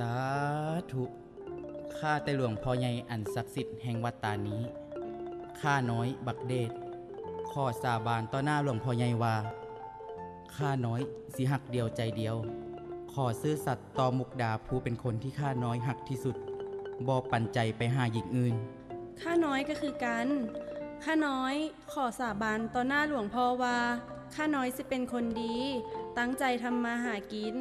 สาธุข้าแต่หลวงพ่อใหญ่อันศักดิ์สิทธิ์แห่งวัดตานี้ข้าน้อยบักเดชขอสาบานต่อหน้าหลวงพ่อใหญ่ว่าข้าน้อยสิหักเดียวใจเดียว ขอซื่อสัตย์ต่อมุกดาผู้เป็นคนที่ข้าน้อยหักที่สุดบอปันใจไปหาหญิงอื่นข้าน้อยก็คือกันข้าน้อยขอสาบานต่อหน้าหลวงพ่อว่าข้าน้อยสิเป็นคนดี ตั้งใจทำมาหากิน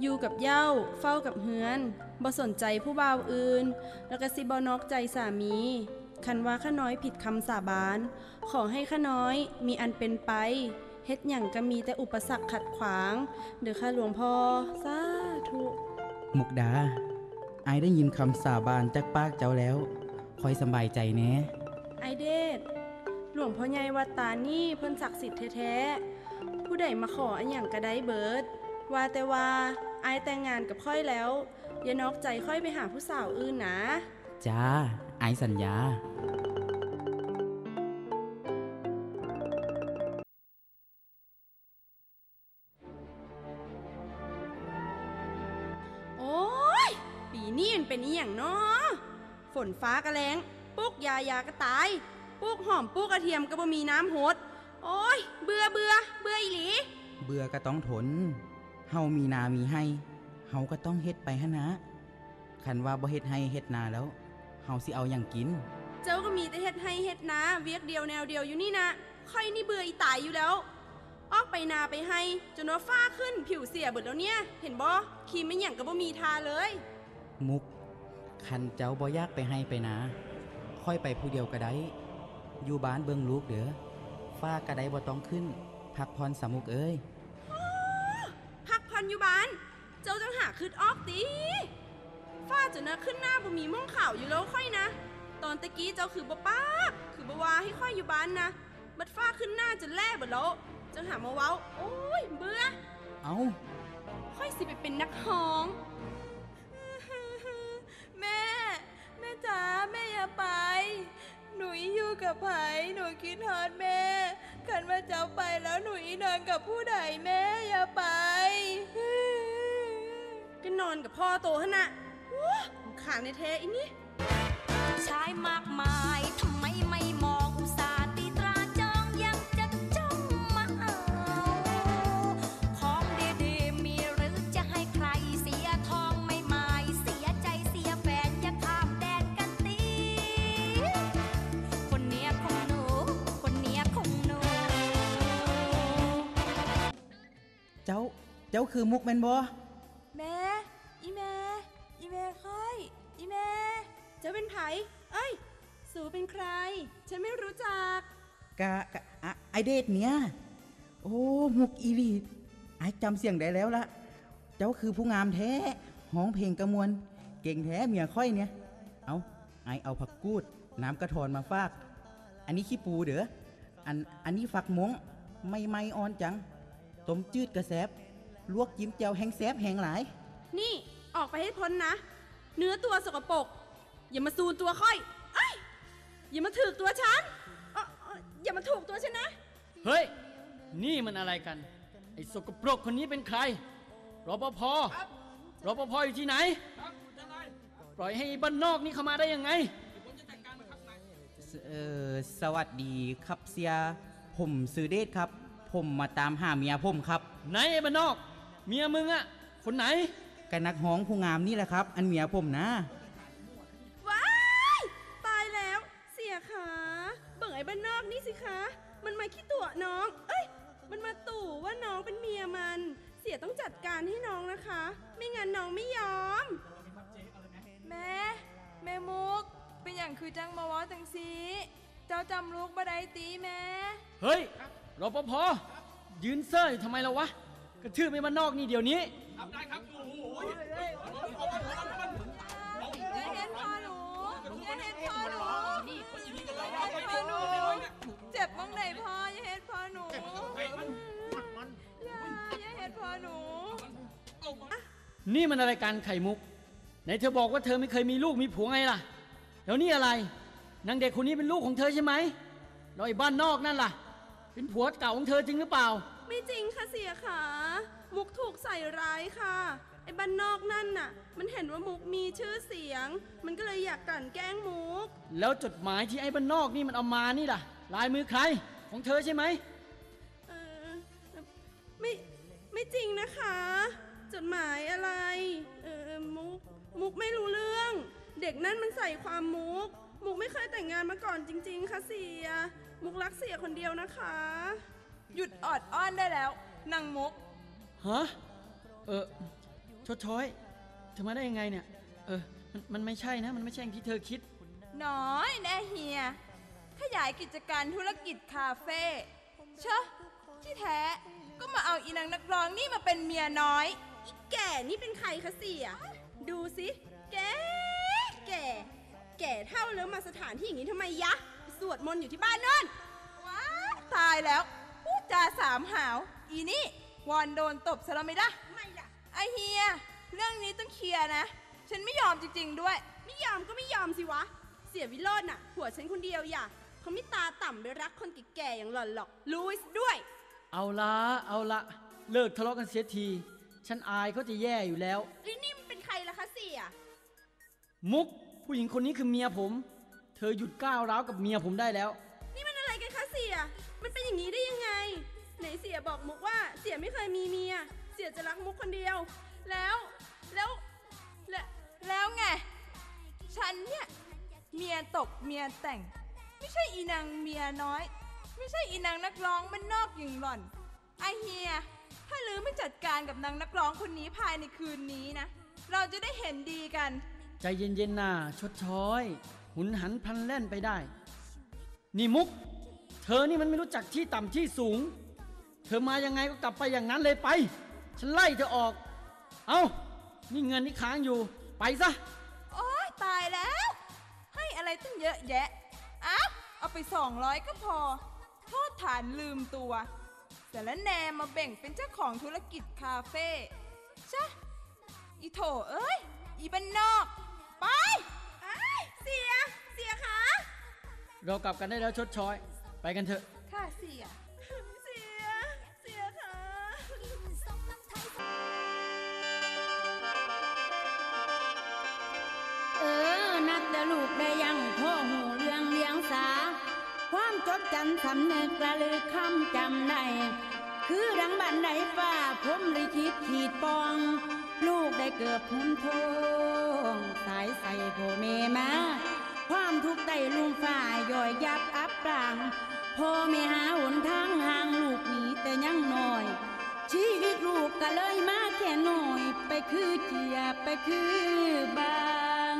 อยู่กับเหย้า เฝ้ากับเฮือนบ่สนใจผู้บ่าวอื่น แล้วก็สิบ่นอกใจสามี คันว่าข้าน้อยผิดคำสาบาน ขอให้ข้าน้อยมีอันเป็นไป เฮ็ดหยังก็มีแต่อุปสรรคขัดขวาง เด้อข้าหลวงพ่อสาธุมุกดาไอายได้ยินคำสาบานจากปากเจ้าแล้วคอยสำบายใจแหน่ไอเดดหลวงพ่อใหญ่วัดตานี่เพิ่นศักดิ์สิทธิ์แท้ๆผู้ใดมาขออันหยังก็ได้เบิด ว่าแต่ว่าไอายแต่งงานกับค่อยแล้ว อย่านอกใจค่อยไปหาผู้สาวอื่นนะ จ้าไอายสัญญา โอ้ย ปีนี้มันเป็นอีหยังเนาะฝนฟ้ากระแรงปุกยายาก็ตายปุกหอมปุกกระเทียมก็บ่มีน้ำหด โอ้ย เบื่อเบื่อเบื่ออีหลี เบื่อก็ต้องทน เฮามีนามีให้เฮาก็ต้องเฮ็ดไปหะนะคันว่าบ่เฮ็ดให้เฮ็ดนาแล้วเฮาสิเอาอย่างกิน เจ้าก็มีแต่เฮ็ดให้เฮ็ดนาเวียกเดียวแนวเดียวอยู่นี่นะค่อยนี่เบื่ออีตายอยู่แล้ว ออกไปนาไปให้จนว่าฟ้าขึ้นผิวเสียเบิดแล้วเนี่ย เห็นบ่ครีมไม่หยังก็บ่มีทาเลย มุก คันเจ้าบ่อยากไปให้ไปนาค่อยไปผู้เดียวก็ได้อยู่บ้านเบิ่งลูกเด้อฟ้าก็ได้บ่ต้องขึ้น พักพรสามุกเอ้ย พักพันอยู่บ้าน เจ้าจังหาคืดออกตีฟ้าจนนะขึ้นหน้าบ่มีม่วงขาวอยู่แล้วค่อยนะ ตอนตะกี้เจ้าคือบ่ปากคือบ่ว่าให้ค่อยอยู่บ้านนะ บัดฟ้าขึ้นหน้าจนแล่เบิดแล้วจังหามาเว้า โอ้ยเบื่อ เอาค่อยสิไปเป็นนักฮ้อง แม่ แม่จ๋าแม่อย่าไป หนูอยู่กับไผหนูคิดฮอดแม่ คันว่าเจ้าไปแล้วหนูอีนอนกับผู้ใดแม่อย่าไป ก็นอนกับพ่อโตขนาดว้าขางในเทอีนี่ชายมากมาย เจ้า เจ้าคือมุกแม่นบ่แม่อีแม่อีแม่ค่อย อีแม่เจะเป็นไผเอ้ย สูเป็นใคร ฉันไม่รู้จักกะกะอะไอเดทเนี่ย โอ้มุกอีหลีไอจำเสียงได้แล้วละเจ้าคือผู้งามแท้ห้องเพลงกระมวล เก่งแท้เมียค่อยเนี่ย เอาไอเอาผักกูด น้ำกระทอนมาฝาก อันนี้ขี้ปูเด้ออันอันนี้ฝักมงไม่ไม่อ่อนจัง ต้มจืดกระแซบลวกจิ้มแจ่วแห้งแซบแห้งหลาย นี่ออกไปให้พ้นนะ เนื้อตัวสกปรกอย่ามาซูนตัวค่อยเอ้ยอย่ามาถือตัวฉันเอ้อเอ้ออย่ามาถูกตัวฉันนะ เฮ้ย นี่มันอะไรกัน ไอ้สกปรกคนนี้เป็นใคร รปภ รปภอยู่ที่ไหนปล่อยให้บ้านนอกนี่เข้ามาได้ยังไงเออสวัสดีครับเสีย ผมซื้อเดทครับ ผมมาตามหาเมียผมครับ ไหนไอ้บ้านนอก เมียมึงอะคนไหน กันนักฮ้องผู้งามนี่แหละครับ อันเมียผมนะ ว้ายตายแล้วเสียขาเบิ่งไอ้บ้านนอกนี่สิคะ มันมาขี้ตัวน้อง เอ้ย มันมาตู่ว่าน้องเป็นเมียมัน เสียต้องจัดการให้น้องนะคะ ไม่งั้นน้องไม่ยอม แม่ แม่มุก เป็นอย่างคือจังมาเว่าจังสีเจ้าจำลูกบ่ได้ตีแม่ เฮ้ย รปภยืนเซ่ออยู่ทำไมล่ะวะ กระทืบไอ้บ้านนอกนี่เดี๋ยวนี้อย่าเห็นพอหนูอย่าเห็นพอหนูอย่าเห็นพอหนู เจ็บบ้างไหนพออย่าเห็นพอหนูอย่าอย่าเห็นพอหนูนี่มันอะไรการไข่มุก ไหนเธอบอกว่าเธอไม่เคยมีลูกมีผัวไงล่ะ แล้วนี่อะไร นางเด็กคนนี้เป็นลูกของเธอใช่ไหมแล้วไอ้บ้านนอกนั่นล่ะ เป็นผัวเก่าของเธอจริงหรือเปล่า ไม่จริงค่ะเสียขา มุกถูกใส่ร้ายค่ะ ไอ้บ้านนอกนั่นน่ะ มันเห็นว่ามุกมีชื่อเสียง มันก็เลยอยากกลั่นแกล้งมุก แล้วจดหมายที่ไอ้บ้านนอกนี่มันเอามานี่ล่ะ ลายมือใครของเธอใช่ไหมเออไม่ไม่จริงนะคะ จดหมายอะไร เออมุกมุกไม่รู้เรื่อง เด็กนั่นมันใส่ความมุก มุกไม่เคยแต่งงานมาก่อนจริง ๆค่ะเสีย มุกรักเสียคนเดียวนะคะ หยุดออดอ้อนได้แล้วนางมุก ฮะ เออชดช้อย เธอมาได้ยังไงเนี่ย เออ มันมันไม่ใช่นะ มันไม่ใช่อย่างที่เธอคิด น้อยแน่เฮีย ขยายกิจการธุรกิจคาเฟ่เชอะที่แท้ก็มาเอาอีนางนักร้องนี่มาเป็นเมียน้อย อีแก่นี่เป็นใครคะเสีย ดูสิ แก่ แก่ แก่เท่าแล้วมาสถานที่อย่างนี้ทำไมยะไป สวดมนต์อยู่ที่บ้านนั่นว้ายตายแล้วพูดจาสามหาว อีนี่วอนโดนตบซะแล้วไหม่ละไม่ล่ะไอเฮีย เรื่องนี้ต้องเคลียร์นะ ฉันไม่ยอมจริง ๆ ด้วย ไม่ยอมก็ไม่ยอมสิวะ เสียวิโรจน์น่ะผัวฉันคนเดียวอย่าเขาไม่ตาต่ำไปรักคนแก่ๆอย่างหล่อนหรอกรู้ไว้ด้วย เอาละเอาละเลิกทะเลาะกันเสียที ฉันอายเขาจะแย่อยู่แล้ว ไอ้นี่มันเป็นใครล่ะคะเสีย มุกผู้หญิงคนนี้คือเมียผมเธอหยุดก้าวร้าวกับเมียผมได้แล้ว นี่มันอะไรกันคะเสีย มันเป็นอย่างนี้ได้ยังไง ไหนเสียบอกมุกว่าเสียไม่เคยมีเมีย เสียจะรักมุกคนเดียว แล้ว แล้วและแล้วไง ฉันเนี่ยเมียตกเมียแต่ง ไม่ใช่อีนางเมียน้อย ไม่ใช่อีนางนักร้องมันนอกอย่างหล่อน ไอเฮีย ถ้าลือไม่จัดการกับนางนักร้องคนนี้ภายในคืนนี้นะ เราจะได้เห็นดีกัน ใจเย็นๆนะชดช้อย หุนหันพลันแล่นไปได้ นี่มุก เธอนี่มันไม่รู้จักที่ต่ำที่สูง เธอมายังไงก็กลับไปอย่างนั้นเลยไป ฉันไล่เธอออก เอานี่เงินที่ค้างอยู่ ไปซะ โอ๊ยตายแล้ว ให้อะไรตั้งเยอะแยะอ้าวเอาไปสองร้อยก็พอ โทษฐานลืมตัวแต่ละแนมาแบ่งเป็นเจ้าของธุรกิจคาเฟ่ชะอีโถเอ้ย อีบ้านนอก เรากลับกันได้แล้วชดช้อย ไปกันเถอะ ค่ะเสีย เสีย เสียคะเออ นับแต่ลูกได้ยังพ่อหูเรื่องเลี้ยงสา ความจดจำสำนึกระลึกคำจำได้ คือดังบันไดฟ้าผมลิขิตขีดปอง ลูกได้เกิดพุ่มทองสายใส่พ่อแม่มา ความทุกข์ได้ลุมฝ่ายย่อยยับอับปรางพ่อไม่หาหนทางห่างลูกหนีแต่ยังน้อย ชีวิตลูกก็เลยมาแค่หน่อย ไปคือเจียบไปคือบาง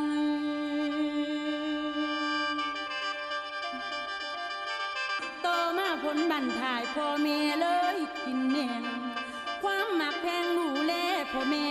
โตมาผลบันทายพ่อแม่เลยกินแน่นความหมักแพงหนูแลพ่อแม่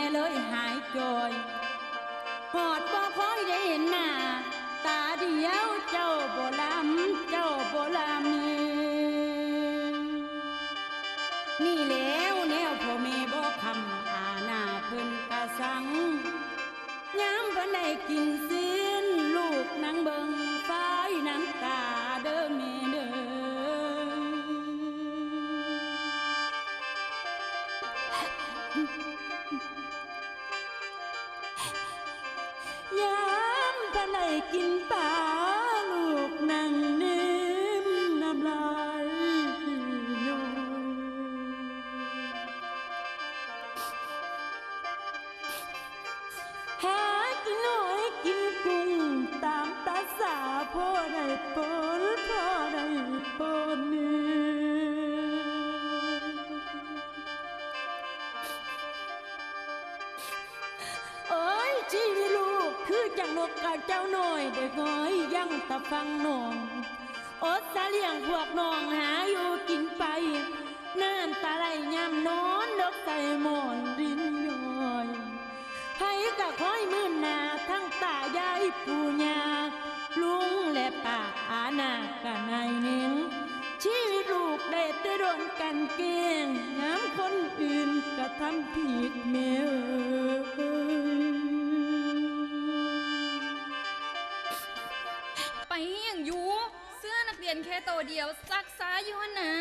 แค่ตัวเดียวซักซ้าอยู่หั่นนะ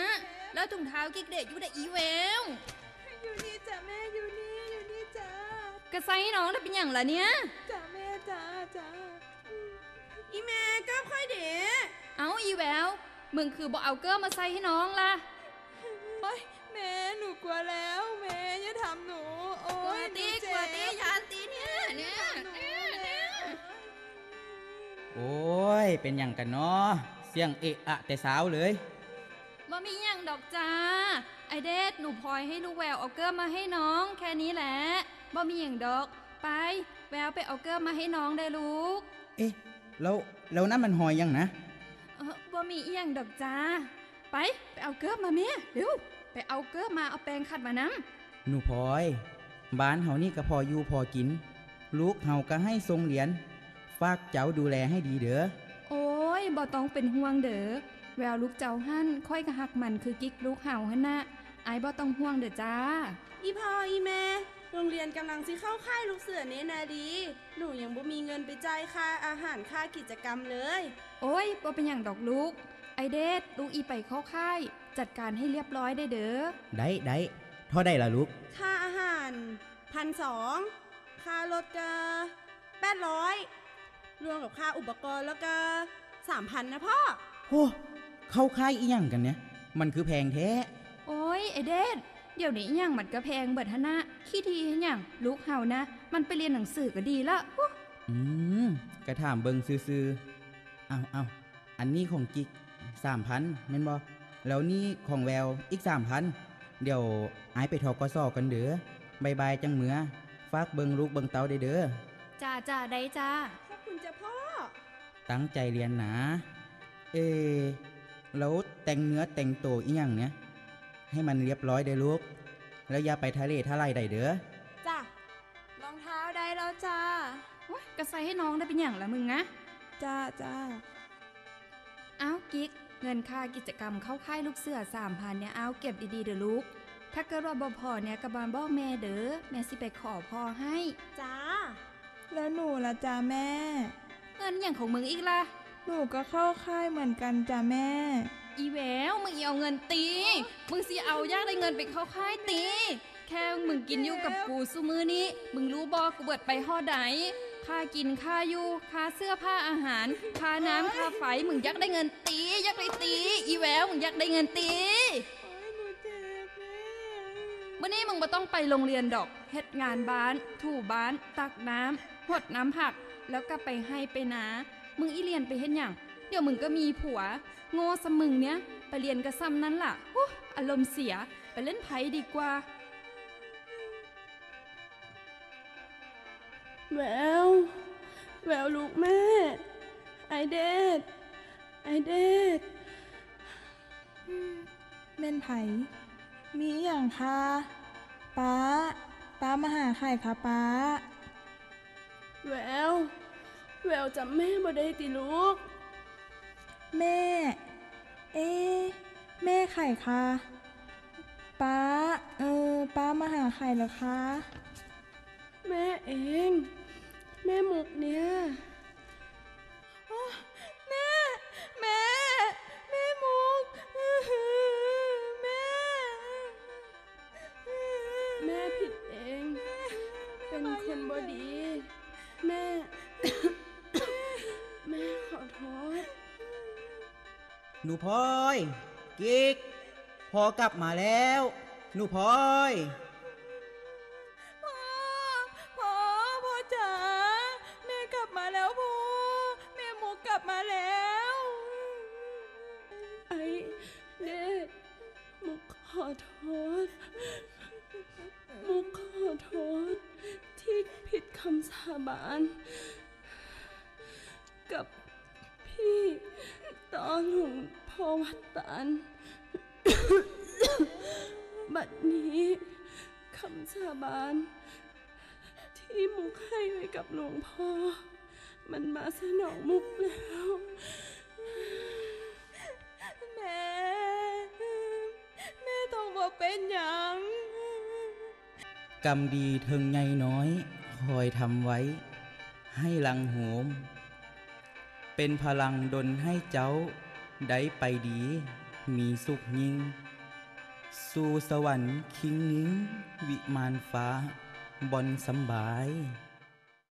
แล้วถุงเท้ากิ๊กเด็กอยู่แต่อีเวลอยู่นี่จ้ะแม่อยู่นี่อยู่นี่จ้ะกระไซน้องได้เป็นอย่างละเนี่ยจ้ะแม่อีแม่ก็ค่อยเด๋เอาอีแววมึงคือบ่เอาเกอร์มาใส่ให้น้องล่ะโอ๊ยแม่หนูกลัวแล้วแม่อย่าทำหนูโอ๊กลัวยตีหนูกเจ็ลัวบตียานตีเนี่ยเนี่ยเนี่ยเนี่ยโอ้ยเป็นอย่างกันเนาะ เสียงเอะอะแต่สาวเลยบ่มีอย่างดอกจ้า ไอเดดหนูพลอยให้ลูกแววเอาเกอร์มาให้น้อง แค่นี้แหละบ่มีอย่างดอก ไป แววไปเอาเกอร์มาให้น้องได้ลูก เอ๊ะแล้วแล้วนั่นมันหอยยังนะเออบ่มีอีหยังดอกจ้า ไปไปเอาเกอร์มาเมียเร็วไปเอาเกอร์มาเอาแปรงขัดมานำหนูพลอย บ้านเฮานี่ก็พออยู่พอกิน ลูกเฮาก็ให้ทรงเหรียญฝากเจ้าดูแลให้ดีเด้อโอ้ย บ่ต้องเป็นห่วงเด้อแววลูกเจ้าหั่นค่อยกะหักมันคือกิ๊กลูกเห่าหั่นนะไอ้บ่ต้องห่วงเด้อจ้า อีพ่ออีแม่โรงเรียนกำลังสิเข้าค่ายลูกเสือเนนาดี หนูยังบ่มีเงินไปจ่ายค่าอาหารค่ากิจกรรมเลย โอ้ยบ่เป็นอย่างดอกลูก ไอเดดลูกอีไปเข้าค่าย จัดการให้เรียบร้อยได้เด้อ ได้ได้เท่าได้ล่ะลูก ค่าอาหารพันสองค่ารถก็แปดร้อยรวมกับค่าอุปกรณ์แล้วก็ สามพันนะพ่อ โอ้เข้าค่ายอีหยังกันเนี่ย มันคือแพงแท้ โอ้ยไอเดดเดี๋ยวนี้อหย่างมันก็แพงเบิดหนนะขี้ทีอหย่างลูกเห่านะ มันไปเรียนหนังสือก็ดีละอุ๊ยอืมกระถามเบิงซื่อๆเอาเอาอันนี้ของกิกสามพันแม่นบอแล้วนี่ของแววอีกสามพันเดี๋ยวไอายไปทอกสอกันเด้อบายบายจังเหมือ ฝากเบิงลูกเบิงเตาได้เด้อจ้าจ้าได้จ้าขอบคุณจ้ะพ่อ ตั้งใจเรียนหนาเอ แล้วแต่งเนื้อแต่งตัวอีหยังเนี่ย ให้มันเรียบร้อยได้อลูก แล้วอย่าไปทะเลทลายได้เด้อ จ้ะ รองเท้าได้แล้วจ้าโอ้ยก็ใส่ให้น้องได้เป็นอย่างละมึงนะจ้าจ้าอ้าวกิ๊ก เงินค่ากิจกรรมเข้าค่ายลูกเสือสามพันเนี่ยเอาเก็บดีๆเด้อลูก ถ้าเกิดว่าบ่พอเนี่ยกระบาลบอกแม่เด้อ แม่สิไปขอพ่อให้ จ้า แล้วหนูล่ะจ้าแม่ เงินอย่างของมึงอีกล่ะ หนูก็เข้าค่ายเหมือนกันจ้าแม่ อีแววมึงอย่าเอาเงินตี มึงสิเอายากได้เงินไปเข้าค่ายตี แค่มึงกินอยู่กับกูซุมือนี้ มึงรู้บอกกูเบิดไปห่อใดค่ากินค่าอยู่ค่าเสื้อผ้าอาหาร ค่าน้ำค่าไฟมึงอยากได้เงินตีอยากได้ตี อีแววมึงอยากได้เงินตีโอ๊ยหนูเจ็บแม่มื่อนี้มึงบ่ต้องไปโรงเรียนดอกเฮ็ดงานบ้าน ถูบ้าน ตักน้ำหดน้ำผัก แล้วก็ไปให้ไปนามึงอีเรียนไปเฮ็ดหยังเดี๋ยวมึงก็มีผัว โง่สมึงเนี้ยไปเรียนกระซ้ำนั้นล่ะฮู้อารมณ์เสียไปเล่นไพ่ดีกว่าแววแววลูกแม่ ไอเดดไอเดดเม่นไผมีอหย่างคะป้าป้ามาหาใครคะป้าแวว แววจำแม่บ่ได้ติลูก แม่ เอ๊ะแม่ไข่คะป้า เออ ป้ามาหาใครเหรอคะ แม่เอง แม่มุกเนี่ยโอ๊ยแม่ แม่ แม่มุก แม่ แม่ผิดเอง เป็นคนบดี แม่แม่ขอโทษ หนูพลอยกิกพอกลับมาแล้ว หนูพลอย พ่อ พ่อ พ่อจ๋า แม่กลับมาแล้วพ่อ แม่หมูกลับมาแล้ว ไอ้เด็กมุกขอโทษมุกขอโทษ ที่ผิดคำสาบาน กับ พี่ตอนหลวงพ่อวัดตานบัดนี้คำสาบาน ที่มุกให้ไว้กับหลวงพ่อ มันมาสนองมุกแล้ว แม่ แม่ต้องบอกเป็นหยังกรรมดีเทิงใหญ่น้อย คอยทำไว้ ให้ลังโหม เป็นพลังดนให้เจ้า ได้ไปดี มีสุขยิ่ง สู่สวรรค์คิงนิ้ง วิมานฟ้าบอนสำบาย